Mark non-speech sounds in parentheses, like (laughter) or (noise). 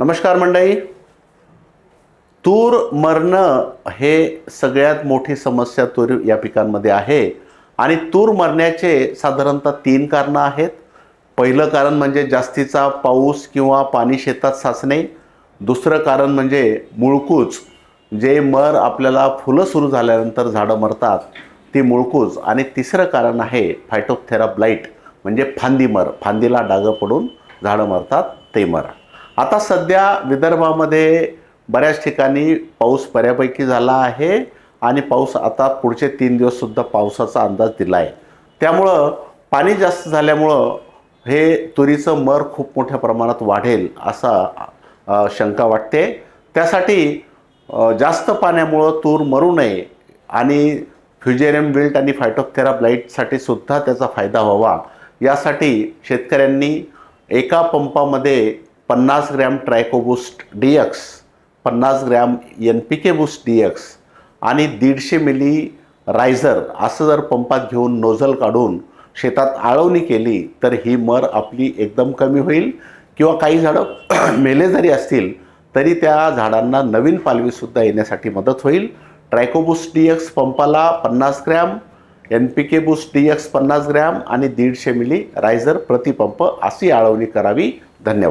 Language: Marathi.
नमस्कार मंडळी. तूर मरणं हे सगळ्यात मोठी समस्या तूर या पिकांमध्ये आहे. आणि तूर मरण्याचे साधारणतः तीन कारणं आहेत. पहिलं कारण म्हणजे जास्तीचा पाऊस किंवा पाणी शेतात साचणे. दुसरं कारण म्हणजे मुळकूच जे मर आपल्याला फुलं सुरू झाल्यानंतर झाडं मरतात ती मुळकूच आणि तिसरं कारण आहे फायटोथेरा ब्लाईट म्हणजे फांदी मर. फांदीला डागं पडून झाडं मरतात ते मर. आता सध्या विदर्भामध्ये बऱ्याच ठिकाणी पाऊस बऱ्यापैकी झाला आहे आणि पाऊस आता पुढचे तीन दिवससुद्धा पावसाचा अंदाज दिला आहे त्यामुळं पाणी जास्त झाल्यामुळं हे तुरीचं मर खूप मोठ्या प्रमाणात वाढेल असा शंका वाटते. त्यासाठी जास्त पाण्यामुळं तूर मरू नये आणि फ्युजेरियम विल्ट आणि फायटोथेरा ब्लाईटसाठी सुद्धा त्याचा फायदा व्हावा. यासाठी शेतकऱ्यांनी एका पंपामध्ये पन्नास ग्रॅम ट्रायकोबूस्ट डी एक्स पन्नास gram N P K boost D X आणि दीडशे मिली रायझर असं जर पंपात घेऊन नोझल काढून शेतात आळवणी केली तर ही मर आपली एकदम कमी होईल. किंवा काही झाडं (clears throat) मेले जरी असतील तरी त्या झाडांना नवीन पालवीसुद्धा येण्यासाठी मदत होईल. ट्रायकोबूस्ट डी एक्स पंपाला पन्नास gram N P K boost D X पन्नास ग्रॅम आणि दीडशे मिली रायझर प्रतिपंप अशी आळवणी करावी. धन्यवाद.